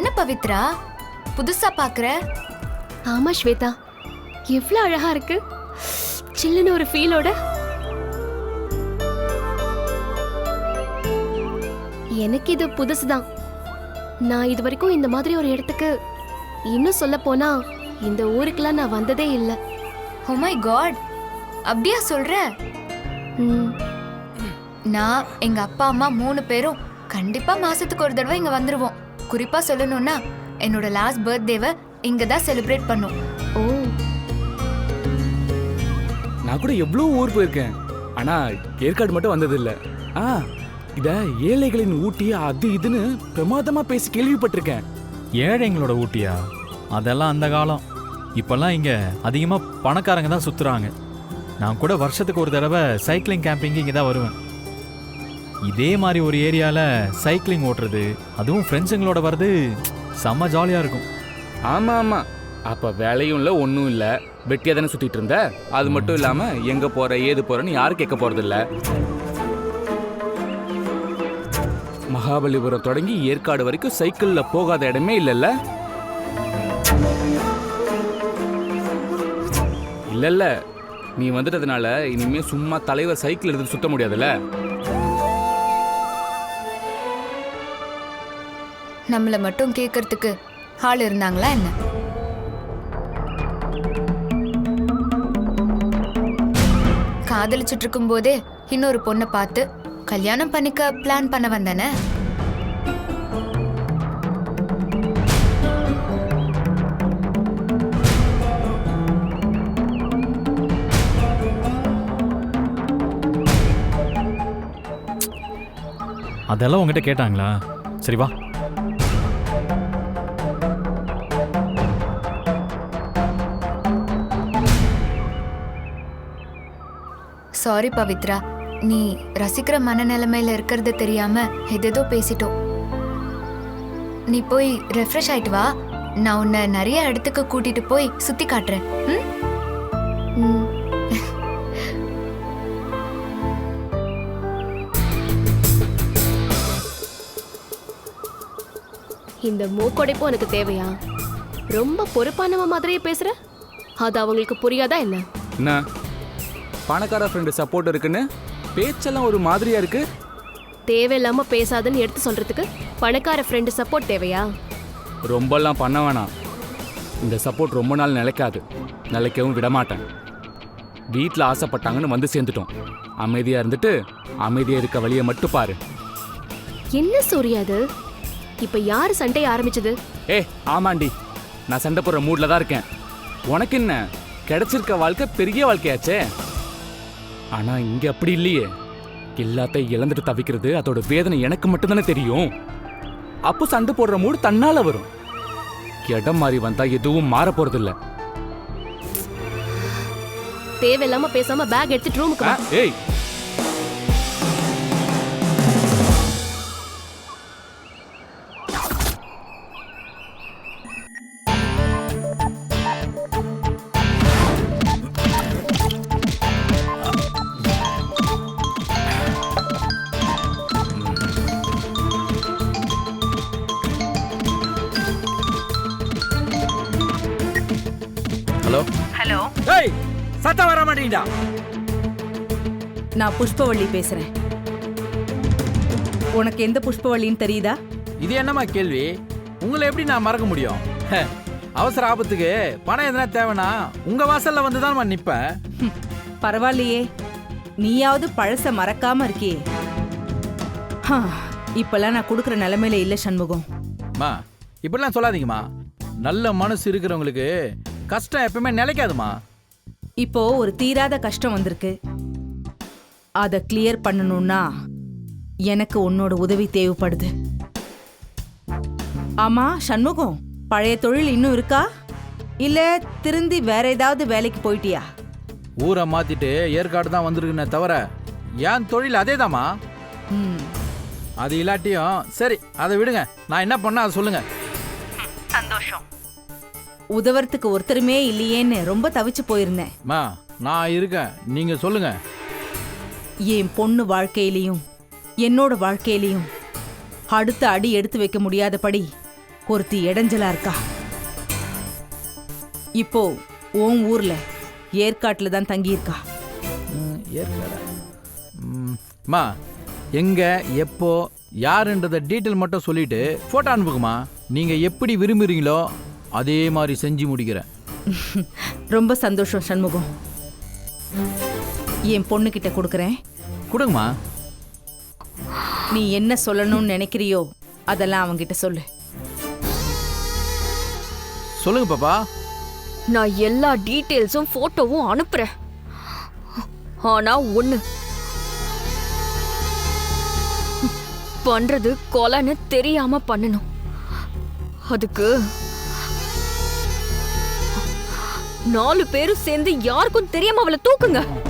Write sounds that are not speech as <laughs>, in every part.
என்ன பவித்ரா? புதுசா பாக்குற? ஆமா ஸ்வேதா. எவ்வளவு அழகா இருக்கு. சில்லுன்னு ஒரு ஃபீலோட எனக்கு இது புதுசுதான். நான் இது வரைக்கும் இந்த மாதிரி ஒரு இடத்துக்கு இன்னும் சொல்ல போனா இந்த ஊருக்குலாம் நான் வந்ததே இல்லை. ஓ மை காட் அப்படியா சொல்ற? ம், நான் எங்க அப்பா அம்மா மூணு பேரும் கண்டிப்பா மாசத்துக்கு ஒரு தடவை இங்க வந்துருவோம். குறிப்பா சொல்லணும்னா என்னோட லாஸ்ட் பர்த்டேவை இங்க தான் செலிப்ரேட் பண்ணோம். ஓ. நான் கூட எவ்வளோ ஊர் போயிருக்கேன். ஆனா ஏற்காடு மட்டும் வந்ததில்ல. ஆ இத ஏழைகளின் ஊட்டி அது இதுன்னு பிரமாதமா பேசி கேள்விப்பட்டிருக்கேன். ஏழைங்களோட ஊட்டியா? அதெல்லாம் அந்த காலம். இப்பெல்லாம் இங்க அதிகமா பணக்காரங்க தான் சுத்துறாங்க. நான் கூட வருஷத்துக்கு ஒரு தடவை சைக்கிளிங் கேம்பிங் இங்க தான் வருவேன். இதே மாதிரி ஒரு ஏரியால சைக்கிளிங் ஓட்டுறது அதுவும் ஃப்ரெண்ட்ஸுங்களோட வர்றது செம்ம ஜாலியா இருக்கும். ஆமா ஆமா. அப்ப வேலையும் இல்ல ஒன்றும் இல்ல. வெட்டியா தானே சுத்திட்டு இருந்த? அது மட்டும் இல்லாம எங்க போற ஏது போகிறேன்னு யாரும் கேட்க போறது இல்ல மகாபலிபுரம் தொடங்கி ஏற்காடு வரைக்கும் சைக்கிள்ல போகாத இடமே இல்லைல்ல? இல்லைல்ல. நீ வந்துட்டதுனால இனிமே சும்மா தலைவர் சைக்கிள் எடுத்து சுத்த முடியாதுல்ல? நம்மள மட்டும் கேட்கறதுக்கு ஆள் இருந்தாங்களா என்ன? காதலிச்சுட்டு இருக்கும் போதே இன்னொரு பொண்ணை பார்த்து கல்யாணம் பண்ணிக்க பிளான் பண்ண வந்தானே? அதெல்லாம் உங்ககிட்ட கேட்டாங்களா? சரி வா. சாரி பவித்ரா. நீ ரசிக்கிற மனநிலைமையில இருக்கிறது தெரியாம எதேதோ பேசிட்டோம் நீ போய் ரெஃப்ரெஷ் ஆயிட்டு வா. நான் உன்னை நிறைய இடத்துக்கு கூட்டிட்டு போய் சுத்தி காட்டுறேன். ம்? ம். இந்த மூக்கொடைப்பும் எனக்கு தேவையா? ரொம்ப பொறுப்பானவ மாதிரியே பேசுற? அது அவங்களுக்கு புரியாதா என்ன? பணக்கார ஃப்ரெண்டு சப்போர்ட் இருக்குன்னு பேச்செல்லாம் ஒரு மாதிரியா இருக்கு. தேவையில்லாம பேசாதன்னு எடுத்து சொல்றதுக்கு பணக்கார ஃப்ரெண்டு சப்போர்ட் தேவையா? ரொம்பலாம் பண்ண வேணாம். இந்த சப்போர்ட் ரொம்ப நாள் நிலைக்காது. நிலைக்கவும் விட மாட்டேன் வீட்டில் ஆசைப்பட்டாங்கன்னு வந்து சேர்ந்துட்டோம். அமைதியாக இருந்துட்டு அமைதியாக இருக்க வழியை மட்டும் பாரு. என்ன சூர்யா அது? இப்ப யாரு சண்டைய ஆரம்பிச்சது? ஏ ஆமாண்டி. நான் சண்டை போடுற மூடில் தான் இருக்கேன். உனக்கு என்ன? கிடைச்சிருக்க வாழ்க்கை பெரிய வாழ்க்கையாச்சே. ஆனால் இங்கே அப்படி இல்லையே. எல்லாத்தையும் இழந்துட்டு தவிக்கிறது அதோட வேதனை எனக்கு மட்டும்தானே தெரியும். அப்போ சண்டை போடுற மூடு தன்னால வரும். இடம் மாறி வந்தா எதுவும் மாற போறதில்ல. தேவையில்லாம பேசாம பேக் எடுத்துட்டு ரூமுக்கு ஏய் நான் புஷ்பவள்ளி பேசுறேன். உனக்கு எந்த புஷ்பவள்ளின்னு தெரியுதா? இது என்னம்மா கேள்வி? உங்களை எப்படி நான் மறக்க முடியும்? அவசர ஆபத்துக்கு பணம் எதனா தேவைன்னா உங்க வாசல்ல வந்து தான் நிப்பேன். ஹம், பரவாயில்லையே. நீயாவது பழச மறக்காம இருக்கியே. இப்பெல்லாம் நான் கொடுக்குற நிலைமையில இல்ல சண்முகம். அம்மா இப்படிலாம் சொல்லாதீங்கம்மா. நல்ல மனசு இருக்கிறவங்களுக்கு கஷ்டம் எப்பவுமே நிலைக்காதுமா இப்போ ஒரு தீராத கஷ்டம் வந்திருக்கு. அதை கிளியர் பண்ணணும்னா எனக்கு உன்னோட உதவி தேவைப்படுது. ஆமா சண்முகம் பழைய தொழில் இன்னும் இருக்கா? இல்ல திருந்தி வேற ஏதாவது வேலைக்கு போயிட்டியா? ஊரை மாத்திட்டு ஏற்காடு தான் வந்திருக்குனே தவிர என் தொழில் அதேதாம்மா. ம். அது இல்லாட்டியும் சரி அதை விடுங்க. நான் என்ன பண்ண அதை சொல்லுங்க. சந்தோஷம். உதவறதுக்கு ஒருத்தருமே இல்லையேன்னு ரொம்ப தவிச்சு போயிருந்தேன். அம்மா நான் இருக்கேன். நீங்க சொல்லுங்க. என் பொண்ணு வாழ்க்கையிலையும் என்னோட வாழ்க்கையிலையும் அடுத்த அடி எடுத்து வைக்க முடியாதபடி ஒருத்தி இடைஞ்சலா இருக்கா? இப்போ உன் ஊர்ல ஏற்காட்டுல தான் தங்கியிருக்கா? ம், எங்க எப்போ யாருன்றத டீட்டெயில் மட்டும் சொல்லிட்டு ஃபோட்டோ அனுப்புங்கம்மா. நீங்க எப்படி விரும்புறீங்களோ அதே மாதிரி செஞ்சு முடிக்கிறேன். ரொம்ப சந்தோஷம் சண்முகம். என் பொண்ணுகிட்ட கொடுக்குறேன். கொடுங்கம்மா. நீ என்ன சொல்லணும்னு நினைக்கிறியோ அதெல்லாம் அவன்கிட்ட சொல்லு. சொல்லுங்க பாப்பா. நான் எல்லா டீட்டெயில்ஸும் போட்டோவும் அனுப்புறேன். ஆனா ஒண்ணு. பண்றது கொலைன்னு தெரியாம பண்ணணும். அதுக்கு நாலு பேரும் சேர்ந்து யாருக்கும் தெரியாம அவளை தூக்குங்க.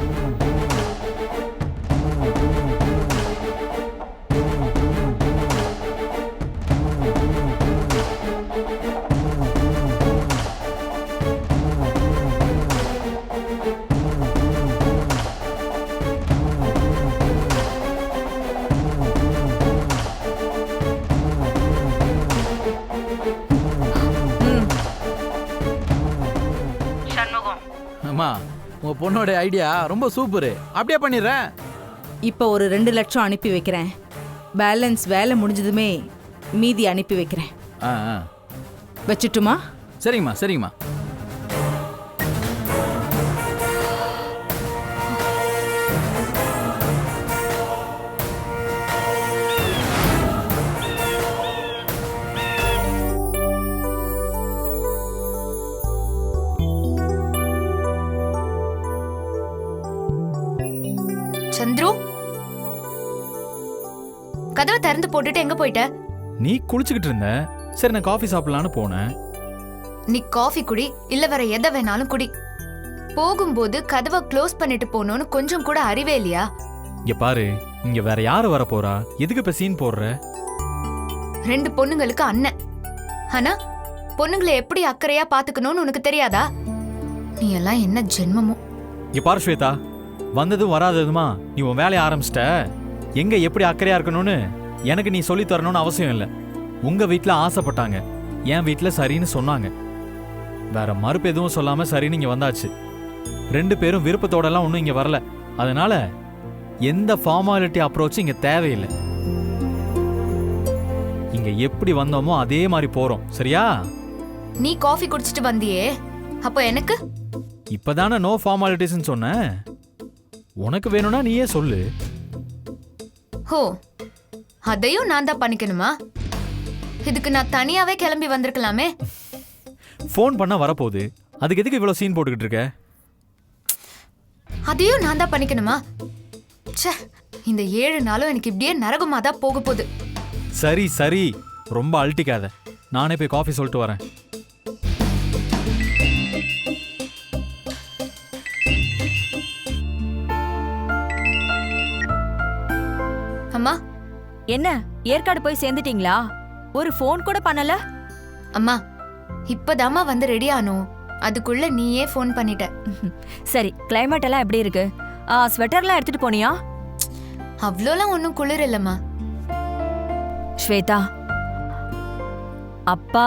பொண்ணோட ஐடியா ரொம்ப சூப்பரு அப்படியே பண்ணிடுறேன். இப்போ ஒரு ரெண்டு லட்சம் அனுப்பி வைக்கிறேன். பேலன்ஸ் வேலை முடிஞ்சதுமே மீதி அனுப்பி வைக்கிறேன். ஆ ஆ. வச்சுட்டுமா? சரிங்கம்மா சரிங்கம்மா. சந்துரு? கதவை திறந்து போட்டுட்டு எங்க போயிட்ட? நீ குளிச்சுக்கிட்டு இருந்த. சரி நான் காஃபி சாப்பிடலான்னு போனேன். நீ காஃபி குடி இல்ல வேற எதை வேணாலும் குடி. போகும்போது கதவை க்ளோஸ் பண்ணிட்டு போகணும்னு கொஞ்சம் கூட அறிவே இல்லையா? இங்க பாரு இங்க வேற யாரு வர போறா? எதுக்கு இப்ப சீன் போடுற? ரெண்டு பொண்ணுங்களுக்கு அண்ணன். ஆனா பொண்ணுங்களை எப்படி அக்கறையா பாத்துக்கணும்னு உனக்கு தெரியாதா? நீ எல்லாம் என்ன ஜென்மமோ? இங்க பாரு ஸ்வேதா. வந்ததும் வராததுமா? நீ உன் வேலையை ஆரம்பிச்சிட்ட. எங்க எப்படி அக்கறையா இருக்கணும்னு எனக்கு நீ சொல்லி தரணும்னு அவசியம் இல்லை. உங்க வீட்ல ஆசைப்பட்டாங்க. என் வீட்ல சரின்னு சொன்னாங்க. வேற மறுப்பு எதுவும் சொல்லாம சரின்னு இங்க வந்தாச்சு. ரெண்டு பேரும் விருப்பத்தோடலாம் ஒன்றும் இங்க வரல. அதனால எந்த ஃபார்மாலிட்டி அப்ரோச்சும் இங்க தேவையில்லை. இங்க எப்படி வந்தோமோ அதே மாதிரி போறோம். சரியா? நீ காஃபி குடிச்சிட்டு வந்தியே. அப்போ எனக்கு? இப்பதானே நோ ஃபார்மாலிட்டிஸ்னு சொன்னேன் உனக்கு வேணும்னா நீயே சொல்லு. ஹோ அதையும் நான் தான் பண்ணிக்கணுமா? இதுக்கு நான் தனியாவே கிளம்பி வந்திருக்கலாமே. ஃபோன் பண்ணா வரப்போகுது. அதுக்கு எதுக்கு இவ்வளோ சீன் போட்டுக்கிட்டு இருக்க? அதையும் நான் தான் பண்ணிக்கணுமா? ச்சே இந்த ஏழு நாளும் எனக்கு இப்படியே நரகமா தான் போக போகுது. சரி சரி. ரொம்ப அழட்டிக்காத. நானே போய் காஃபி சொல்லிட்டு வரேன். என்ன ஏற்காடு போய் சேர்ந்துட்டீங்களா? ஒரு ஃபோன் கூட பண்ணல? அம்மா இப்பதாம்மா வந்து ரெடி ஆனோம். அதுக்குள்ள நீயே ஃபோன் பண்ணிட்ட. சரி கிளைமேட் எல்லாம் எப்படி இருக்கு? ஆ ஸ்வெட்டர்லாம் எடுத்துட்டு போனியா? அவ்வளோலாம் ஒன்றும் குளிர் இல்லம்மா. ஸ்வேதா அப்பா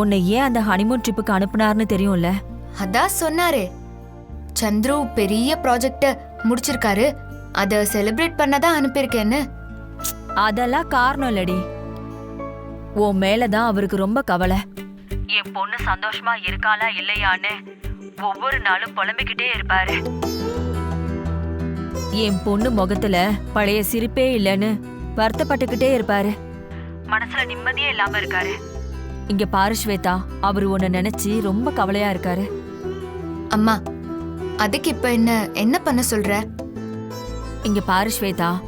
உன்னை ஏன் அந்த ஹனிமூன் ட்ரிப்புக்கு அனுப்புனார்னு தெரியும்ல? அதான் சொன்னாரே. சந்துரு பெரிய ப்ராஜெக்ட முடிச்சிருக்காரு. அதை செலிப்ரேட் பண்ணதான் அனுப்பியிருக்கேன்னு. அதெல்லாம் காரணம் இல்லடி. உன் மேலதான் அவருக்கு ரொம்ப கவலை. என் பொண்ணு சந்தோஷமா இருக்காளா இல்லையான்னு ஒவ்வொரு நாளும் புலம்பிக்கிட்டே இருப்பாரு. என் பொண்ணு முகத்துல பழைய சிரிப்பே இல்லைன்னு வருத்தப்பட்டுக்கிட்டே இருப்பாரு. மனசுல நிம்மதியே இல்லாம இருக்காரு. இங்க பாரு ஸ்வேதா அவர் உன்னை நினைச்சு ரொம்ப கவலையா இருக்காரு. அம்மா அதுக்கு இப்ப என்ன என்ன பண்ண சொல்ற? இங்க பாரு ஸ்வேதா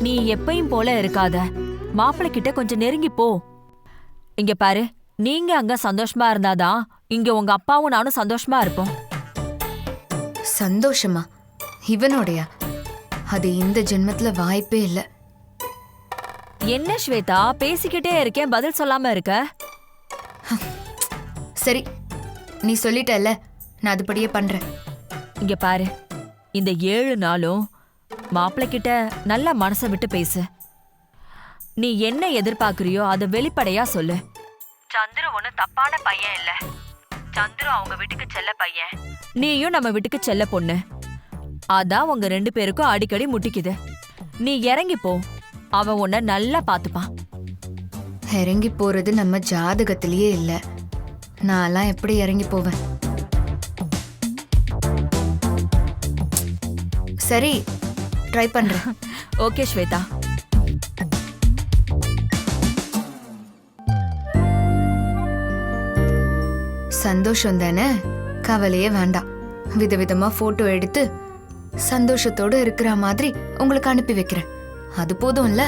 நீ எப்பயும் போல இருக்காத. மாப்பிள்ளை கிட்ட கொஞ்சம் நெருங்கி போ. இங்க பாரு நீங்க அங்க சந்தோஷமா இருந்தாதான் இங்க உங்க அப்பாவும் நானும் சந்தோஷமா இருப்போம். சந்தோஷமா? இவனோடைய? அது இந்த ஜென்மத்துல வாய்ப்பே இல்ல. என்ன ஸ்வேதா பேசிக்கிட்டே இருக்கேன் பதில் சொல்லாம இருக்க? சரி நீ சொல்லிட்டல்ல நான் அதுபடியே பண்றேன். இங்க பாரு இந்த ஏழு நாளும் மாப்பிள்ளை கிட்ட நல்ல மனசை விட்டு பேசு. நீ என்ன எதிர்பார்க்கறியோ அதை வெளிப்படையா சொல்லு. சந்துரு ஒண்ணு தப்பான பையன் இல்ல. சந்துரு அவங்க வீட்டுக்கு செல்ல பையன். நீயும் நம்ம வீட்டுக்கு செல்ல பொண்ணு. அதான் உங்க ரெண்டு பேருக்கும் அடிக்கடி முட்டிக்குது. நீ இறங்கி போ. அவன் உன்னை நல்லா பாத்துப்பான் இறங்கி போறது நம்ம ஜாதகத்திலேயே இல்ல. நான்லாம் எப்படி இறங்கி போவேன்? சரி ட்ரை பண்றேன். <laughs> ஓகே ஸ்வேதா சந்தோஷம் தானே? கவலையே வேண்டாம். விதவிதமா போட்டோ எடுத்து சந்தோஷத்தோட இருக்கிற மாதிரி உங்களுக்கு அனுப்பி வைக்கிறேன். அது போதும்ல?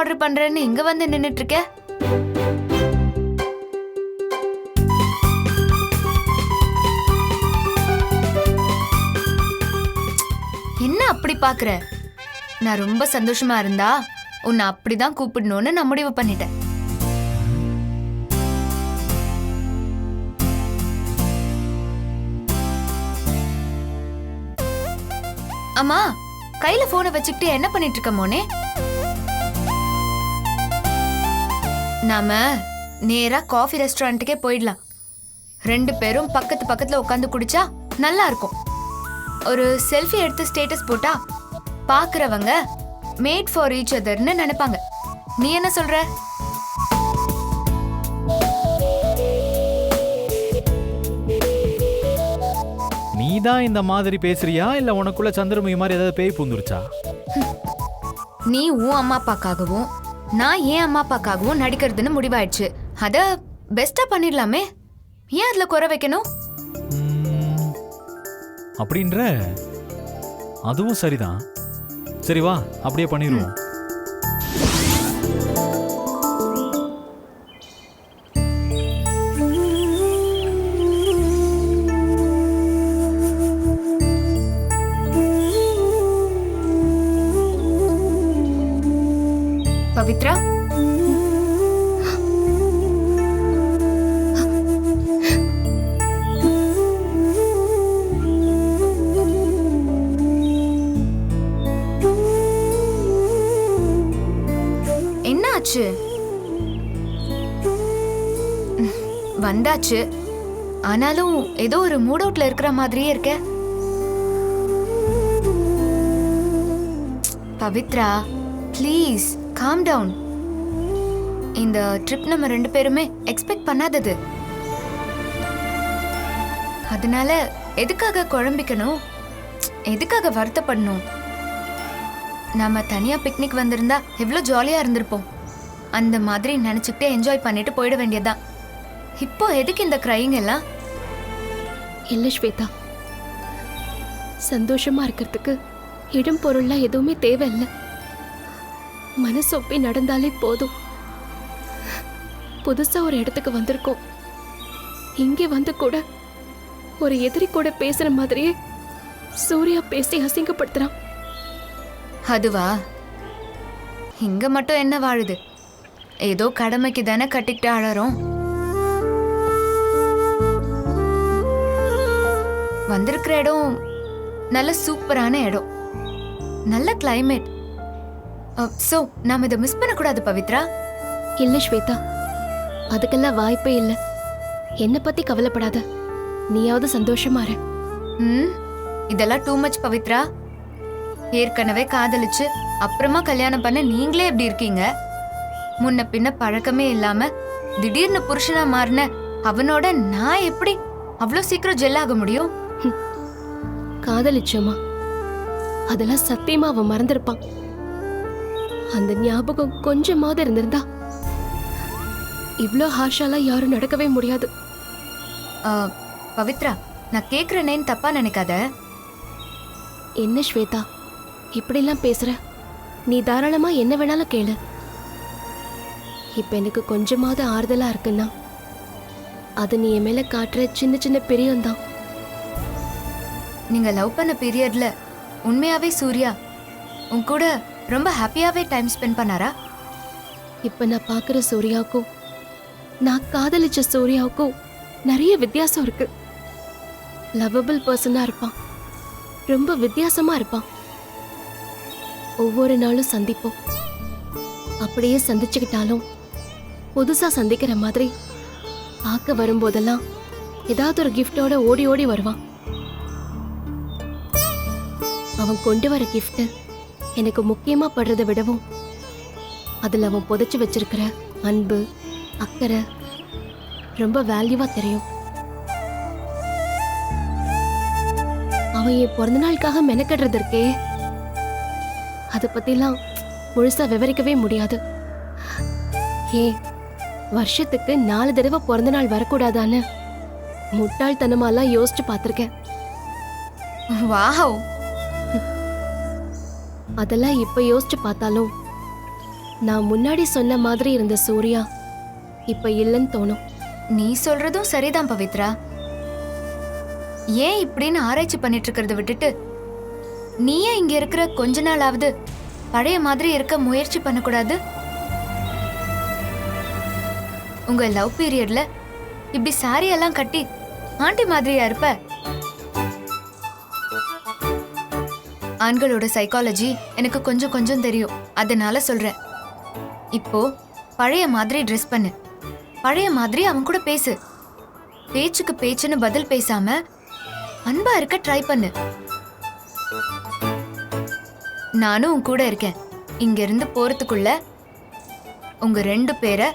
ஆர்டர் பண்றேன்னு இங்க வந்து நின்னுட்டு இருக்க என்ன அப்படி பாக்குற? நான் ரொம்ப சந்தோஷமா இருந்தா உன்னை அப்படிதான் கூப்பிடணும்னு நான் முடிவு பண்ணிட்டேன். அம்மா கையில போனை வச்சுக்கிட்டு என்ன பண்ணிட்டு இருக்க மோனே? நாம நேரா காஃபி ரெஸ்டாரண்ட்டுக்கே போயிடலாம். ரெண்டு பேரும் பக்கத்து பக்கத்துல உட்காந்து குடிச்சா நல்லா இருக்கும். ஒரு செல்ஃபி எடுத்து ஸ்டேட்டஸ் போட்டா பாக்குறவங்க மேட் ஃபார் ஈச் அதர்னு நினைப்பாங்க. நீ என்ன சொல்ற? நீ தான் இந்த மாதிரி பேசுறியா? இல்ல உனக்குள்ள சந்திரமுகி மாதிரி ஏதாவது பேய் பூந்துருச்சா? நீ உன் அம்மா அப்பாக்காகவும் நான் ஏன் அம்மா அப்பாக்காகவும் நடிக்கிறதுன்னு முடிவாயிடுச்சு. அத பெஸ்டா பண்ணிடலாமே. ஏன் அதுல குறை வைக்கணும்? அப்படின்ற? அதுவும் சரிதான். சரி வா அப்படியே பண்ணிடுவோம். வந்தாச்சு. ஆனாலும் ஏதோ ஒரு மூட் அவுட்ல இருக்கிற மாதிரியே இருக்க. பவித்ரா ப்ளீஸ் காம் டவுன் இந்த ட்ரிப் நம்ம ரெண்டு பேருமே எக்ஸ்பெக்ட் பண்ணாதது. அதனால எதுக்காக குழம்பிக்கணும்? எதுக்காக வருத்தப்படணும்? நம்ம தனியா பிக்னிக் வந்திருந்தா எவ்வளோ ஜாலியா இருந்திருப்போம். அந்த மாதிரி நினைச்சுக்கிட்டே என்ஜாய் பண்ணிட்டு போயிட வேண்டியதுதான். இப்போ எதுக்கு இந்த க்ரைங் எல்லாம்? இல்ல ஸ்வேதா. சந்தோஷமா இருக்கிறதுக்கு இடம் பொருள்லாம் எதுவுமே தேவையில்லை. மனசொப்பி நடந்தாலே போதும். புதுசா ஒரு இடத்துக்கு வந்திருக்கோம். இங்கே வந்து கூட ஒரு எதிரி கூட பேசுற மாதிரியே சூர்யா பேசி அசிங்கப்படுத்துறான். அதுவா? இங்க மட்டும் என்ன வாழுது? ஏதோ கடமைக்கு தானே கட்டிக்கிட்டு அழறோம் வந்திருக்கிற இடம் நல்ல சூப்பரான இடம். நல்ல கிளைமேட் ஸோ நாம் இதை மிஸ் பண்ணக்கூடாது பவித்ரா? இல்ல ஸ்வேதா. அதுக்கெல்லாம் வாய்ப்பே இல்லை. என்னை பத்தி கவலைப்படாத. நீயாவது சந்தோஷமா இரு. ம் இதெல்லாம் டூ மச் பவித்ரா. ஏற்கனவே காதலிச்சு அப்புறமா கல்யாணம் பண்ண நீங்களே எப்படி இருக்கீங்க? முன்ன பின்ன பழக்கமே இல்லாம திடீர்னு புருஷனா மாறின அவனோட நான் எப்படி அவ்வளோ சீக்கிரம் ஜெல் ஆக முடியும்? காதலிச்சோமா? அதெல்லாம் சத்தியமா அவன் மறந்திருப்பான். அந்த ஞாபகம் கொஞ்சமாவது இருந்திருந்தா இவ்ளோ ஹாஷாலாம் யாரும் நடக்கவே முடியாது. பவித்ரா நான் கேக்குறேனேன்னு தப்பா நினைக்காத. என்ன ஸ்வேதா இப்படிலாம் பேசுற? நீ தாராளமா என்ன வேணாலும் கேளு. இப்ப எனக்கு கொஞ்சமாவது ஆறுதலா இருக்குன்னா அது நீ என் மேல காட்டுற சின்ன சின்ன பிரியம்தான் நீங்கள் லவ் பண்ண பீரியட்ல உண்மையாவே சூர்யா உன் கூட ரொம்ப ஹாப்பியாவே டைம் ஸ்பெண்ட் பண்ணாரா? இப்போ நான் பார்க்குற சூர்யாவுக்கும் நான் காதலிச்ச சூர்யாவுக்கும் நிறைய வித்தியாசம் இருக்கு. லவ்வபிள் பர்சனாக இருப்பான். ரொம்ப வித்தியாசமா இருப்பான். ஒவ்வொரு நாளும் சந்திப்போம். அப்படியே சந்திச்சுக்கிட்டாலும் புதுசா சந்திக்கிற மாதிரி பார்க்க வரும்போதெல்லாம் ஏதாவது ஒரு கிஃப்டோட ஓடி ஓடி வருவான். அவன் கொண்டு வர கிஃப்ட் எனக்கு முக்கியமா படுறதை விடவும் அதில் அவன் புதைச்சு வச்சிருக்கிற அன்பு அக்கறை ரொம்ப வேல்யூவா தெரியும். அவன் என் பிறந்த நாளுக்காக மெனக்கடுறது இருக்கே அதை பத்திலாம் முழுசா விவரிக்கவே முடியாது. ஏன் வருஷத்துக்கு நாலு தடவை பிறந்த நாள் வரக்கூடாதான்னு முட்டாள்தனமாலாம் யோசிச்சு பார்த்துருக்கேன். வாவ்! அதெல்லாம் இப்ப யோசிச்சு பார்த்தாலும் நான் முன்னாடி சொன்ன மாதிரி இருந்த சூர்யா இப்ப இல்லைன்னு தோணும். நீ சொல்றதும் சரிதான் பவித்ரா. ஏன் இப்படின்னு ஆராய்ச்சி பண்ணிட்டு இருக்கிறத விட்டுட்டு நீயே இங்க இருக்கிற கொஞ்ச நாளாவது பழைய மாதிரி இருக்க முயற்சி பண்ணக்கூடாது? உங்க லவ் பீரியட்ல இப்படி சாரியெல்லாம் கட்டி ஆண்டி மாதிரியா இருப்ப? ஆண்களோட சைக்காலஜி எனக்கு கொஞ்சம் கொஞ்சம் தெரியும். அதனால சொல்றேன். இப்போ பழைய மாதிரி ட்ரெஸ் பண்ணு. பழைய மாதிரி அவன் கூட பேசு. பேச்சுக்கு பேச்சுன்னு பதில் பேசாம அன்பா இருக்க ட்ரை பண்ணு. நானும் உன் கூட இருக்கேன். இங்க இருந்து போறதுக்குள்ள உங்க ரெண்டு பேரை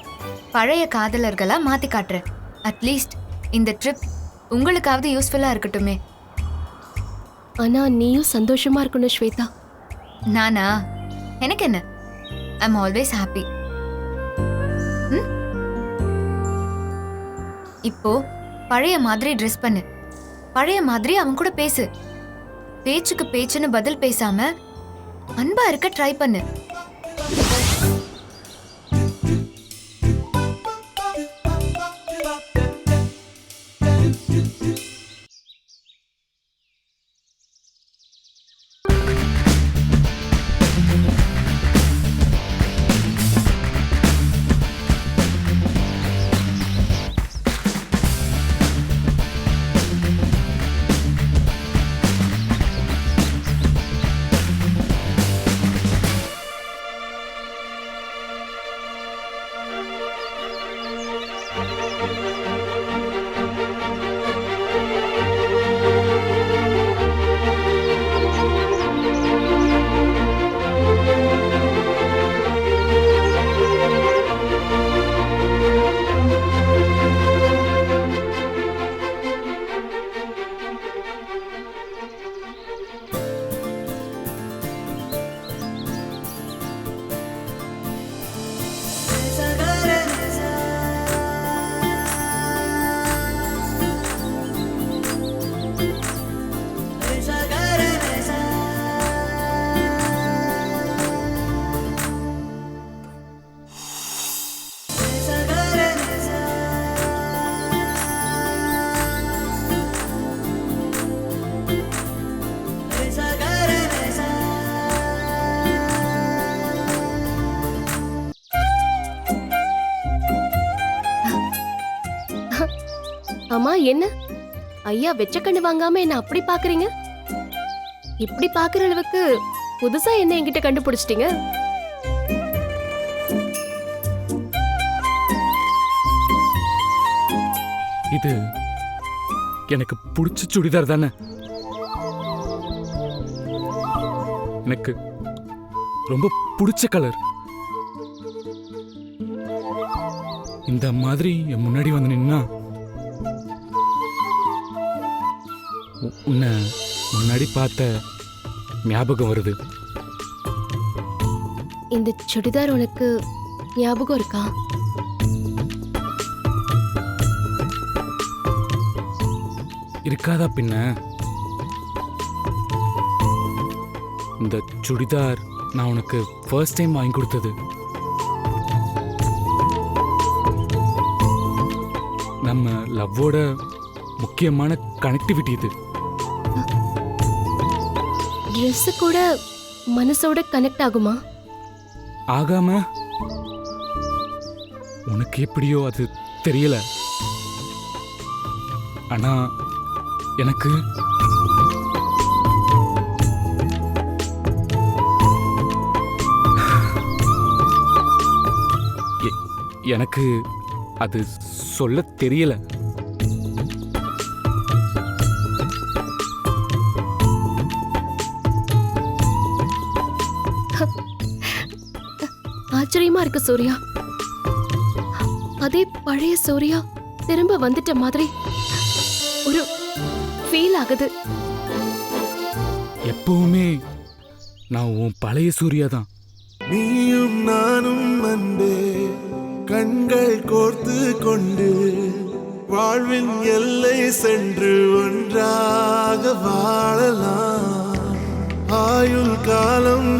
பழைய காதலர்களா மாத்தி காட்டுறேன். அட்லீஸ்ட் இந்த ட்ரிப் உங்களுக்காவது யூஸ்ஃபுல்லா இருக்கட்டுமே. ஆனா நீயும் சந்தோஷமா இருக்கணும் ஸ்வேதா. நானா? எனக்கு என்ன? ஐம் ஆல்வேஸ் ஹாப்பி இப்போ பழைய மாதிரி ட்ரெஸ் பண்ணு. பழைய மாதிரி அவன் கூட பேசு. பேச்சுக்கு பேச்சுன்னு பதில் பேசாம அன்பா இருக்க ட்ரை பண்ணு. என்ன? ஐயா வெச்ச கண்ணு வாங்காம என்ன அப்படி பாக்குறீங்க? இப்படி பாக்குற அளவுக்கு புதுசா என்ன என்கிட்ட கண்டுபிடிச்சிட்டீங்க? இது எனக்கு பிடிச்ச சுடிதார் தானே? எனக்கு ரொம்ப பிடிச்ச கலர். இந்த மாதிரி என் முன்னாடி வந்து நின்னா உன்னை முன்னாடி பார்த்த ஞாபகம் வருது. இந்த சுடிதார் உனக்கு ஞாபகம் இருக்கா? இருக்காதா பின்ன? இந்த சுடிதார் நான் உனக்கு ஃபர்ஸ்ட் டைம் வாங்கி கொடுத்தது. நம்ம லவ்வோட முக்கியமான கனெக்டிவிட்டி இது. Dress கூட மனசோட கனெக்ட் ஆகுமா? ஆகாம? உனக்கு எப்படியோ அது தெரியல. ஆனா எனக்கு எ- எனக்கு அது சொல்ல தெரியல. ஆச்சரியமா இருக்கு சூர்யா. அதே பழைய சூர்யா திரும்ப வந்துட்ட மாதிரி ஒரு ஃபீல் ஆகுது. எப்பவுமே நான் உன் பழைய சூர்யா தான். நீயும் நானும் அன்பே கண்கள் கோர்த்து கொண்டு வாழ்வின் எல்லை சென்று ஒன்றாக வாழலாம். ஆயுள் காலம்